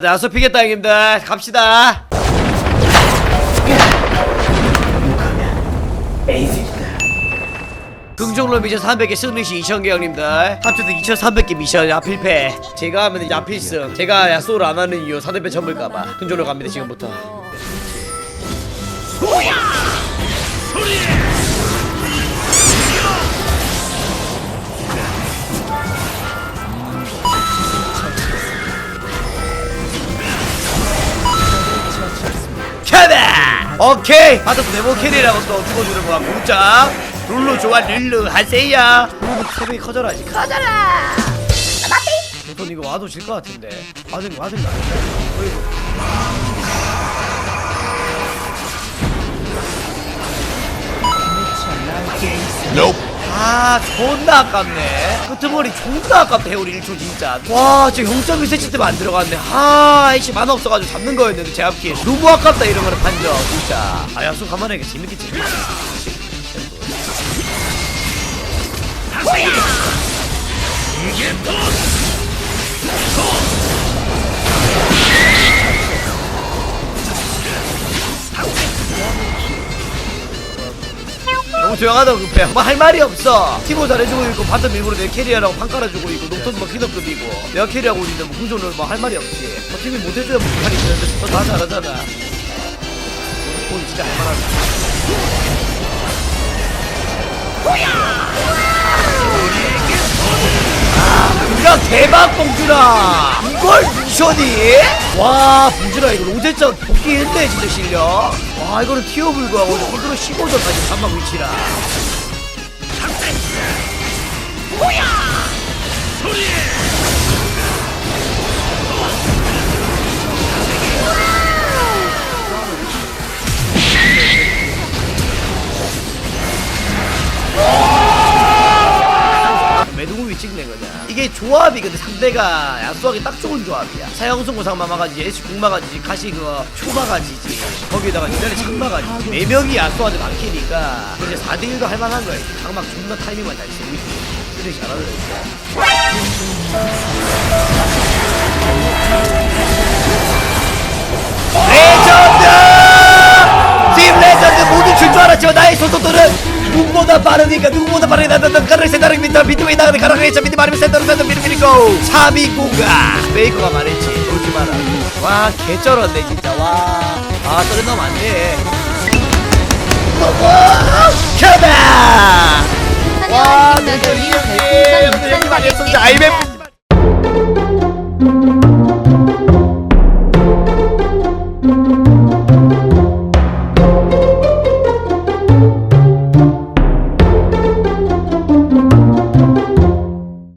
자, 소피겠다 형님들. 갑시다. 긍정로 미션 300개 승리시 2000개 형님들. 합쳐서 2300개 미션 야필패. 제가 하면 야필승. 제가 야소를 안 하는 이유 상대편 전물까봐. 긍정로 갑니다 지금부터 캐다 오케이! 받아서 네모 캐리라고 또 죽어주는 거야 무자 룰루 좋아 룰루. 하세요. 룰루 소리 커져라 지 커져라! 돈 이거 와도 질 것 같은데. 와든 와든 거 아닌데 어이구 아 존나 아깝네. 끄트머리 존나 아깝다 해오리 1초 진짜. 와 지금 0.1cm 때문에 안 들어갔네. 아 이씨 만화 없어가지고 잡는 거였는데 제압기 너무 아깝다 이런 거는 판정 진짜. 아 약속 가만히 하니까 재밌겠지 재밌겠지 너무 조용하다 급해 뭐할 말이 없어. 티모 잘해주고 있고 바텀 일부러 내 캐리하라고 판 깔아주고 있고 녹턴 뭐 키너급이고 내가 캐리하고 있는데 뭐 궁전을 뭐 할 말이 없지. 뭐 팀이 못해줘야 무슨 말이 있는데 너다 잘하잖아. 오늘 진짜 할만하다. 그냥 대박 봉준아. 이걸 미션이? 와 봉준아 이거 로제짱 복귀했네 진짜 실력. 와 이거는 티어 불구하고 컨트롤 15점까지 단막 위치라. 매듭이 찍네 그냥. 이게 조합이 근데 상대가 야수하기 딱 좋은 조합이야. 사형승고 상마마가지 애쉬 궁마가지 가시 그거 초마가지지 거기다가 기다리 창마가지. 네 명이 야수한테 막히니까 이제 4대1도 할만한 거야. 장막 존나 타이밍만 잘 쓰고 있지 쓰레기 잘하더라고 레전드! 팀 레전드 모두 줄 줄 알았지만 나의 소속도는 누구보다 빠르니까 누구보다 빠르니까 나는 가르 세다를 밑에 밑에 나가는 가르 레이저 밑에 말하면 센터로 센터 미리 미리 고. 3인구가 베이커가 말했지. 놀지 마라. 와 개쩔었네 진짜. 와아 떨어 너무 안돼. 켜다 와 내가 김나돌님 이렇게 이렇게 6,400개 아이맵